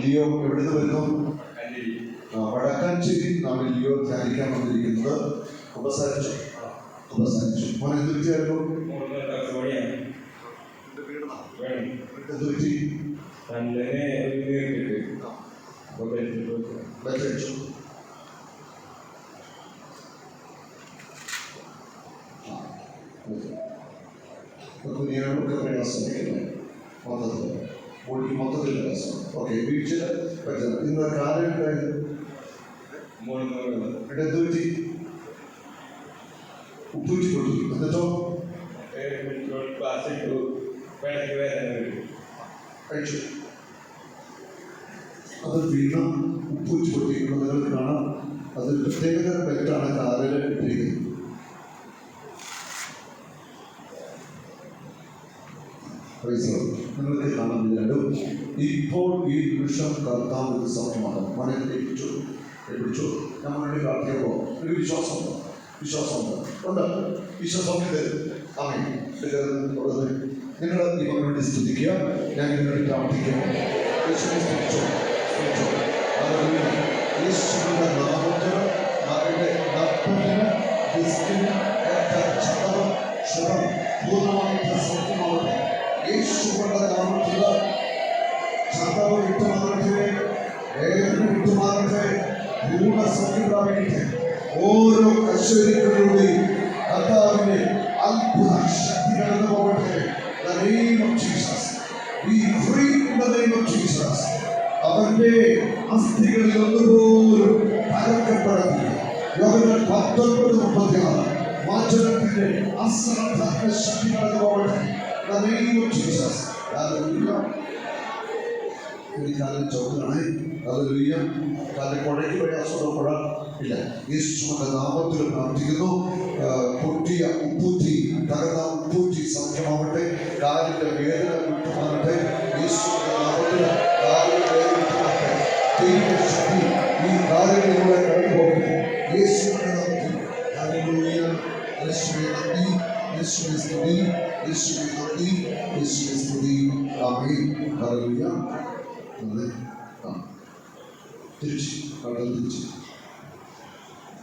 Leo എവിടുന്ന് വരുന്നു? വടക്കാഞ്ചേരി നമ്മൾ ലിയോ ധ്യാനിക്കാൻ വന്നിരിക്കുന്നത്. ഉപസാരിച്ചു. ഉപസാരിച്ചു. മോൻ എന്ത് പറ്റിയായിരുന്നു എന്ത് പറ്റി? ബെല്ലടിച്ചു കുഞ്ഞിനൊക്കെ പ്രയാസമില്ലേ മൊത്തത്തിൽ ബോഡിക്ക് മൊത്തത്തിൽ ഓക്കെ വീഴ്ച. പറ്റുന്നത് ഇന്ന് കാലം ഉണ്ടായിരുന്നു ഇവിടെ എന്ത് പറ്റി? ഉപ്പൂറ്റി പൊട്ടി എന്നിട്ടോ? കഴിച്ചു. അത് വീണ്ടും ഉപ്പൂറ്റി പൊട്ടിക്കുന്നത് നിങ്ങൾ കാണാം. അത് പ്രത്യേകതരം ബെൽറ്റാണ് കാലിൽ ഇട്ടിരിക്കുന്നത്. നിങ്ങൾക്ക് കാണാൻ ഇത് രണ്ടും ഇപ്പോൾ ഈ നിമിഷം കർത്താവ് ഇത് സൗഖ്യമാണ് മനെ ലഭിച്ചു ലഭിച്ചു ഞാൻ വേണ്ടി പ്രാർത്ഥിക്കുമ്പോൾ ഒരു വിശ്വാസമുണ്ട്. വിശ്വാസമുണ്ട്. ഉണ്ട്. വിശ്വാസമൊക്കെ തരും ആമേ നിങ്ങൾ മകന് വേണ്ടി സ്തുതിക്കുക. ഞാൻ ഇതിനു പ്രാർത്ഥിക്കുന്നു. യേശുവിന്റെ നാമത്തിൽ മകന്റെ നട്ടലിന് സൗഖ്യം പ്രാപിക്കട്ടെ ഓരോ കശേരികളിലൂടെയും കർത്താവിന്റെ അത്ഭുത ശക്തി കടന്നു പോകട്ടെ The name of Jesus. Be free in the name of Jesus. അവന്റെ അസ്ഥികളിൽ ഒന്നുപോലും പരക്കപ്പെടത്തില്ല യോഗങ്ങൾ പത്തൊൻപത് മുപ്പത്തിയാറ് വാചകത്തിന്റെ അസാധാരണ ശക്തി കടന്നു പോകട്ടെ The name of Jesus. Hallelujah. ഈ കാലം ചോദ്യമാണ് ഹല്ലേലൂയ കാലം കുഴയ്ക്ക് പ്രയാസമുള്ള കുഴ ഇല്ല യേശുവിന്റെ നാമത്തിൽ പ്രാർത്ഥിക്കുന്നു ആ, പൊട്ടിയ ഉപ്പൂറ്റി തകർന്ന ഉപ്പൂറ്റി സൗഖ്യമാവട്ടെ കാലിന്റെ വേദന വിട്ടുമാറട്ടെ യേശുവിന്റെ നാമത്തിൽ കാലിന്റെ വേദന വിട്ടുമാറട്ടെ ദൈവശക്തി ഈ കാലിലൂടെ കടന്നു പോകട്ടെ യേശുവിന്റെ നാമത്തിൽ ഹല്ലേലൂയ യേശുവേ നന്ദി യേശുവേ സ്തുതി യേശുവേ നന്ദി യേശുവേ സ്തുതി ആമേൻ ഹല്ലേലൂയ അതെ തിരിച്ച് കടൽ തിരിച്ച്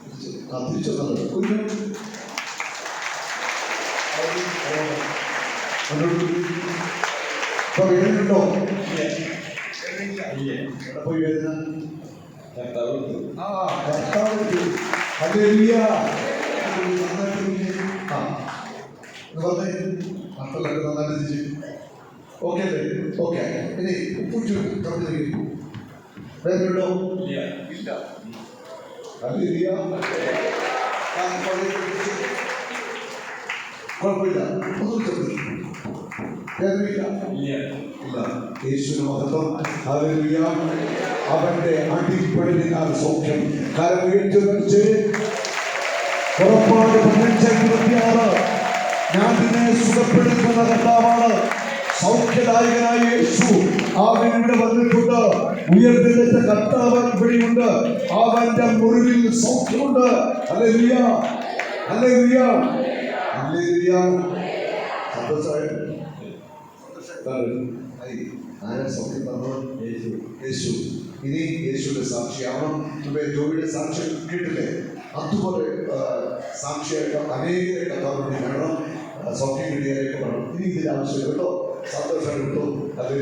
തിരിച്ച്. ആ തിരിച്ചു നല്ലത് കുഞ്ഞു ഇപ്പൊ എവിടെ പോയി വേദന ആ കർത്താവ് ഹല്ലേലൂയ നന്നായിട്ട് വന്നേ മക്കളൊക്കെ നന്നായിട്ട് തിരിച്ച് ഓക്കെ ഓക്കെ ഇനി ഉപ്പുറ്റു തന്നിരിക്കും വേദനയുണ്ടോ ഇല്ല. കുഴപ്പമില്ല. ഒന്നും ഇല്ല. യേശുവിന് മഹത്വം. ഹല്ലേലൂയ. അവന്റെ അടിപ്പണിനാൽ സൗഖ്യം. കരം ഉയർത്തി പുറപ്പാട് പതിനഞ്ച് ഇരുപത്തിയാറ് ഞാൻ നിന്നെ സുഖപ്പെടുത്തുന്ന കർത്താവാണ് സൗഖ്യദായകനായ യേശു അവൻ ഇവിടെ വന്നിട്ടുണ്ട്. ഉയർത്തിച്ച കർത്താവ് ഇവിടെയുണ്ട്. അവന്റെ മുറിവിൽ സൗഖ്യമുണ്ട്. സൗഖ്യം തന്നത്? യേശു. ഇനി യേശുവിന്റെ സാക്ഷിയാവണം ജോബിയുടെ സാക്ഷ്യം കേട്ടില്ലേ? അതുപോലെ സാക്ഷിയായിട്ട് അനേകരെ വേണ്ടി കാണണം സൗഖ്യം കിട്ടിയാലേക്ക് വേണം ഇനി ഇതിന്റെ ആവശ്യമില്ല കേട്ടോ. സന്തോഷം കിട്ടും. അതിൽ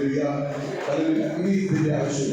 ഇനി ഇതിന്റെ ആവശ്യമില്ല.